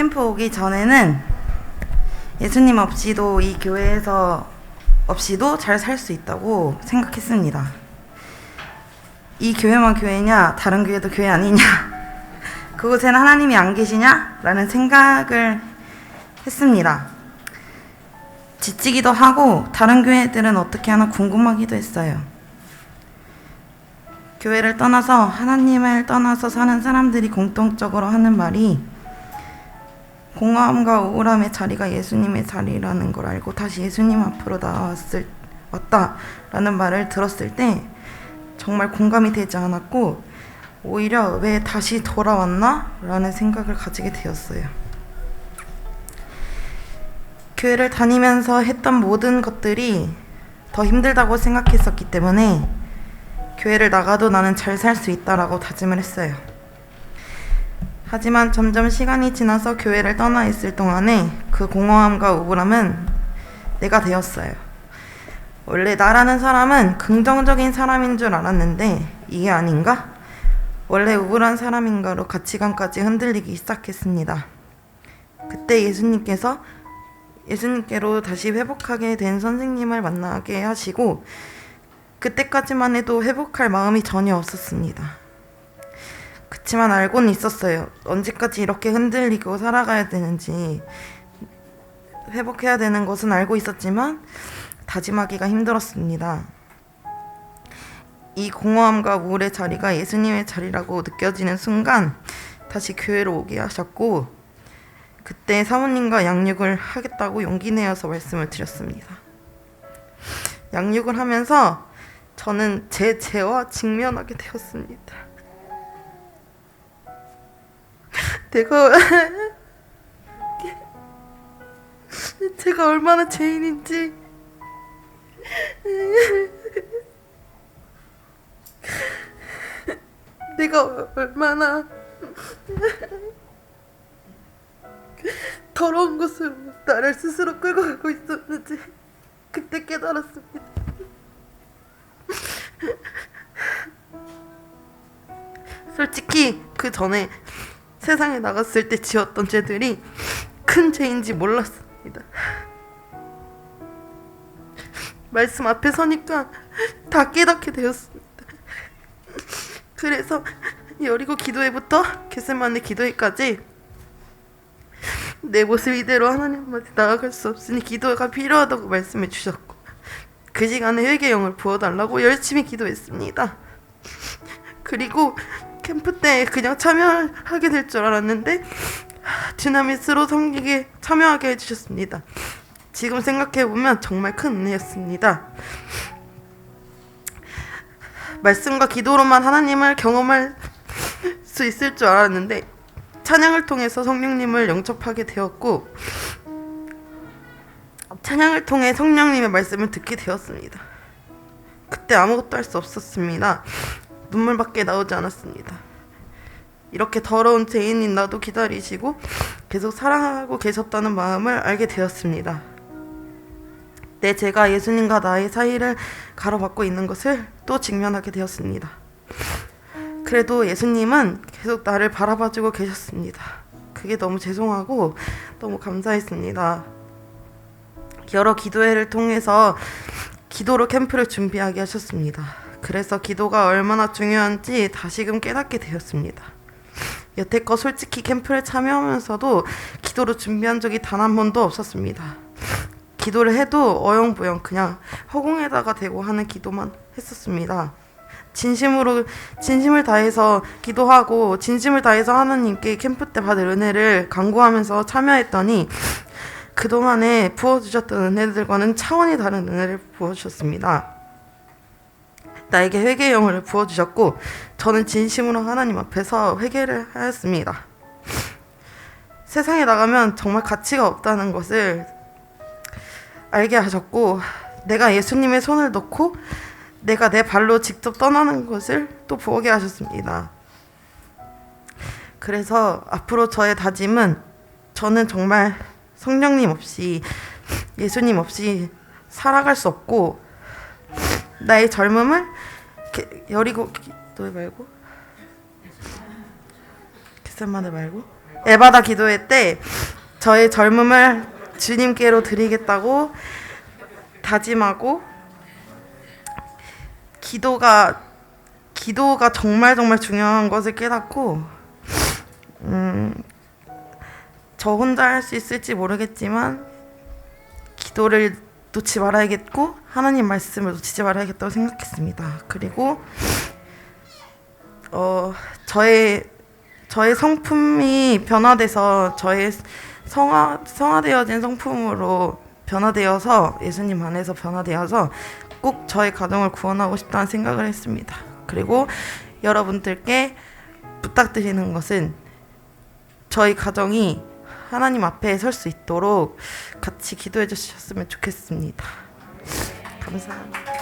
캠프 오기 전에는 예수님 없이도 이 교회에서 없이도 잘 살 수 있다고 생각했습니다. 이 교회만 교회냐, 다른 교회도 교회 아니냐, 그곳에는 하나님이 안 계시냐? 라는 생각을 했습니다. 지치기도 하고, 다른 교회들은 어떻게 하나 궁금하기도 했어요. 교회를 떠나서 하나님을 떠나서 사는 사람들이 공통적으로 하는 말이 공허함과 우울함의 자리가 예수님의 자리라는 걸 알고 다시 예수님 앞으로 나왔을 왔다라는 말을 들었을 때 정말 공감이 되지 않았고 오히려 왜 다시 돌아왔나라는 생각을 가지게 되었어요. 교회를 다니면서 했던 모든 것들이 더 힘들다고 생각했었기 때문에 교회를 나가도 나는 잘 살 수 있다라고 다짐을 했어요. 하지만 점점 시간이 지나서 교회를 떠나 있을 동안에 그 공허함과 우울함은 내가 되었어요. 원래 나라는 사람은 긍정적인 사람인 줄 알았는데 이게 아닌가? 원래 우울한 사람인가로 가치관까지 흔들리기 시작했습니다. 그때 예수님께서 예수님께로 다시 회복하게 된 선생님을 만나게 하시고 그때까지만 해도 회복할 마음이 전혀 없었습니다. 그치만 알고는 있었어요. 언제까지 이렇게 흔들리고 살아가야 되는지 회복해야 되는 것은 알고 있었지만 다짐하기가 힘들었습니다. 이 공허함과 우울의 자리가 예수님의 자리라고 느껴지는 순간 다시 교회로 오게 하셨고 그때 사모님과 양육을 하겠다고 용기 내어서 말씀을 드렸습니다. 양육을 하면서 저는 제 죄와 직면하게 되었습니다. 내가 제가 얼마나 죄인인지 내가 얼마나 더러운 것으로 나를 스스로 끌고 가고 있었는지 그때 깨달았습니다. 솔직히 그 전에 세상에 나갔을 때 지었던 죄들이 큰 죄인지 몰랐습니다. 말씀 앞에 서니까 다 깨닫게 되었습니다. 그래서 여리고 기도회부터 게세만의 기도회까지 내 모습 이대로 하나님 앞에 나아갈 수 없으니 기도가 필요하다고 말씀해 주셨고 그 시간에 회개영을 부어달라고 열심히 기도했습니다. 그리고 캠프 때 그냥 참여하게 될 줄 알았는데 디나미스로 섬기게 참여하게 해주셨습니다. 지금 생각해보면 정말 큰 은혜였습니다. 말씀과 기도로만 하나님을 경험할 수 있을 줄 알았는데 찬양을 통해서 성령님을 영접하게 되었고 찬양을 통해 성령님의 말씀을 듣게 되었습니다. 그때 아무것도 할 수 없었습니다. 눈물밖에 나오지 않았습니다. 이렇게 더러운 죄인인 나도 기다리시고 계속 사랑하고 계셨다는 마음을 알게 되었습니다. 내 죄가 예수님과 나의 사이를 가로막고 있는 것을 또 직면하게 되었습니다. 그래도 예수님은 계속 나를 바라봐주고 계셨습니다. 그게 너무 죄송하고 너무 감사했습니다. 여러 기도회를 통해서 기도로 캠프를 준비하게 하셨습니다. 그래서 기도가 얼마나 중요한지 다시금 깨닫게 되었습니다. 여태껏 솔직히 캠프를 참여하면서도 기도로 준비한 적이 단 한 번도 없었습니다. 기도를 해도 어영부영 그냥 허공에다가 대고 하는 기도만 했었습니다. 진심으로 진심을 다해서 기도하고 진심을 다해서 하나님께 캠프 때 받을 은혜를 간구하면서 참여했더니 그동안에 부어주셨던 은혜들과는 차원이 다른 은혜를 부어주셨습니다. 나에게 회개의 영을 부어주셨고 저는 진심으로 하나님 앞에서 회개를 하였습니다. 세상에 나가면 정말 가치가 없다는 것을 알게 하셨고 내가 예수님의 손을 놓고 내가 내 발로 직접 떠나는 것을 또 보게 하셨습니다. 그래서 앞으로 저의 다짐은 저는 정말 성령님 없이 예수님 없이 살아갈 수 없고 나의 젊음을 여리고 기도회 말고. 겟셋마네 말고. 에바다 기도회 때 저의 젊음을 주님께로 드리겠다고 다짐하고 기도가 기도가 정말 정말 중요한 것을 깨닫고 음, 저 혼자 할 수 있을지 모르겠지만 기도를 놓지 말아야겠고 하나님 말씀을 놓치지 말아야겠다고 생각했습니다. 그리고 어 저의 저의 성품이 변화돼서 저의 성화 성화되어진 성품으로 변화되어서 예수님 안에서 변화되어서 꼭 저의 가정을 구원하고 싶다는 생각을 했습니다. 그리고 여러분들께 부탁드리는 것은 저희 가정이 하나님 앞에 설 수 있도록 같이 기도해 주셨으면 좋겠습니다. 감사합니다.